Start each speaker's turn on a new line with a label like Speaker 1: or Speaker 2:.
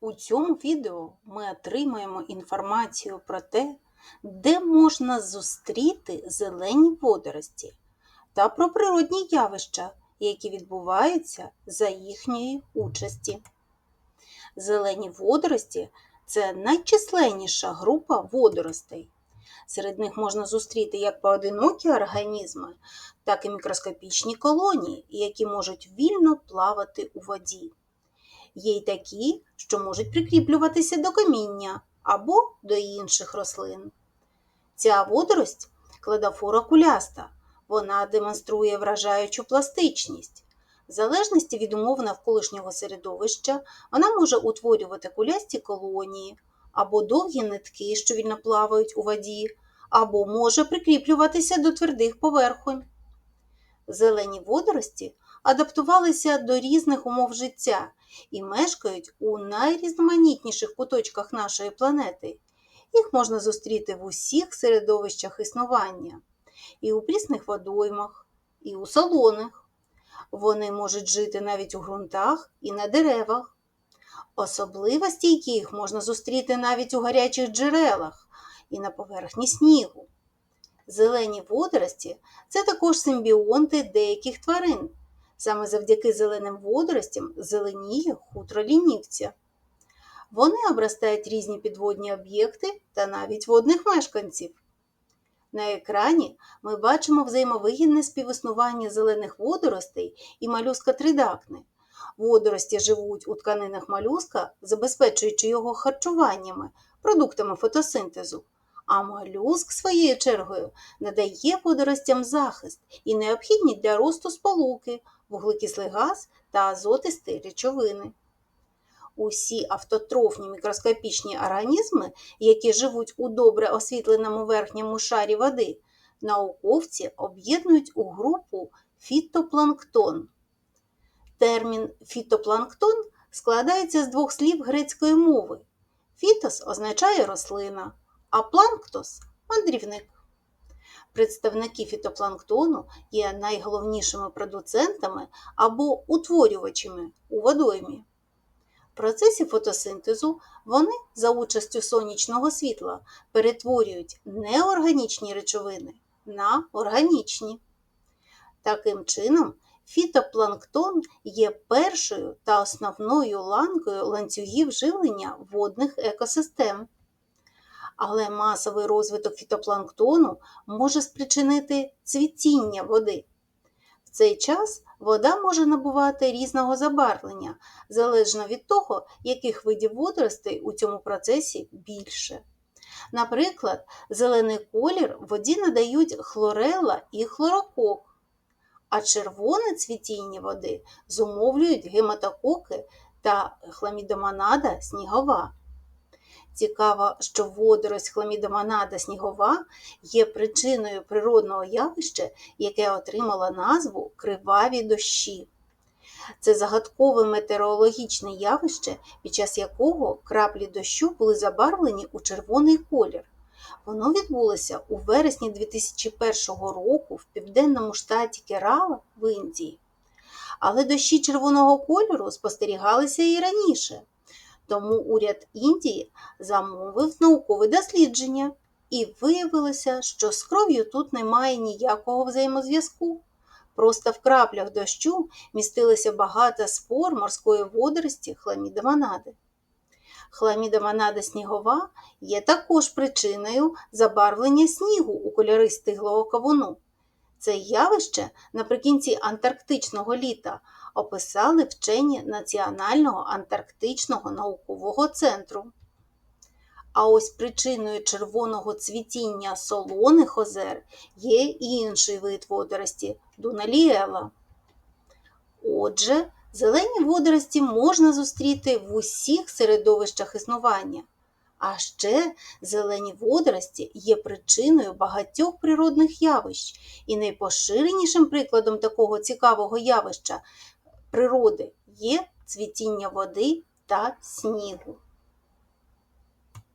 Speaker 1: У цьому відео ми отримаємо інформацію про те, де можна зустріти зелені водорості та про природні явища, які відбуваються за їхньої участі. Зелені водорості це найчисленніша група водоростей. Серед них можна зустріти як поодинокі організми, так і мікроскопічні колонії, які можуть вільно плавати у воді. Є й такі, що можуть прикріплюватися до каміння або до інших рослин. Ця водорость кладофора куляста. Вона демонструє вражаючу пластичність. В залежності від умов навколишнього середовища вона може утворювати кулясті колонії або довгі нитки, що вільно плавають у воді, або може прикріплюватися до твердих поверхонь. Зелені водорості адаптувалися до різних умов життя і мешкають у найрізноманітніших куточках нашої планети. Їх можна зустріти в усіх середовищах існування, і у прісних водоймах, і у солоних. Вони можуть жити навіть у ґрунтах і на деревах. Особливо стійкі їх можна зустріти навіть у гарячих джерелах і на поверхні снігу. Зелені водорості це також симбіонти деяких тварин. Саме завдяки зеленим водоростям зеленіє хутро лінівця. Вони обростають різні підводні об'єкти та навіть водних мешканців. На екрані ми бачимо взаємовигідне співіснування зелених водоростей і малюска тридакни. Водорості живуть у тканинах малюска, забезпечуючи його харчуваннями, продуктами фотосинтезу, а молюск, своєю чергою, надає водоростям захист і необхідні для росту сполуки, вуглекислий газ та азотисті речовини. Усі автотрофні мікроскопічні організми, які живуть у добре освітленому верхньому шарі води, науковці об'єднують у групу фітопланктон. Термін фітопланктон складається з двох слів грецької мови. Фітос означає рослина, а планктос мандрівник. Представники фітопланктону є найголовнішими продуцентами або утворювачами у водоймі. В процесі фотосинтезу вони за участю сонячного світла перетворюють неорганічні речовини на органічні. Таким чином, фітопланктон є першою та основною ланкою ланцюгів живлення водних екосистем. Але масовий розвиток фітопланктону може спричинити цвітіння води. В цей час вода може набувати різного забарвлення, залежно від того, яких видів водоростей у цьому процесі більше. Наприклад, зелений колір воді надають хлорела і хлорокок, а червоне цвітіння води зумовлюють гематококи та хламідомонада снігова. Цікаво, що водорость хламідомонада снігова є причиною природного явища, яке отримало назву криваві дощі. Це загадкове метеорологічне явище, під час якого краплі дощу були забарвлені у червоний колір. Воно відбулося у вересні 2001 року в південному штаті Керала в Індії. Але дощі червоного кольору спостерігалися і раніше. Тому уряд Індії замовив наукове дослідження, і виявилося, що з кров'ю тут немає ніякого взаємозв'язку. Просто в краплях дощу містилося багато спор морської водорості хламідомонади. Хламідомонада снігова є також причиною забарвлення снігу у кольори стиглого кавуну. Це явище наприкінці антарктичного літа описали вчені Національного антарктичного наукового центру. А ось причиною червоного цвітіння солоних озер є інший вид водорості дуналіела. Отже, зелені водорості можна зустріти в усіх середовищах існування. А ще зелені водорості є причиною багатьох природних явищ, і найпоширенішим прикладом такого цікавого явища природи є цвітіння води та снігу.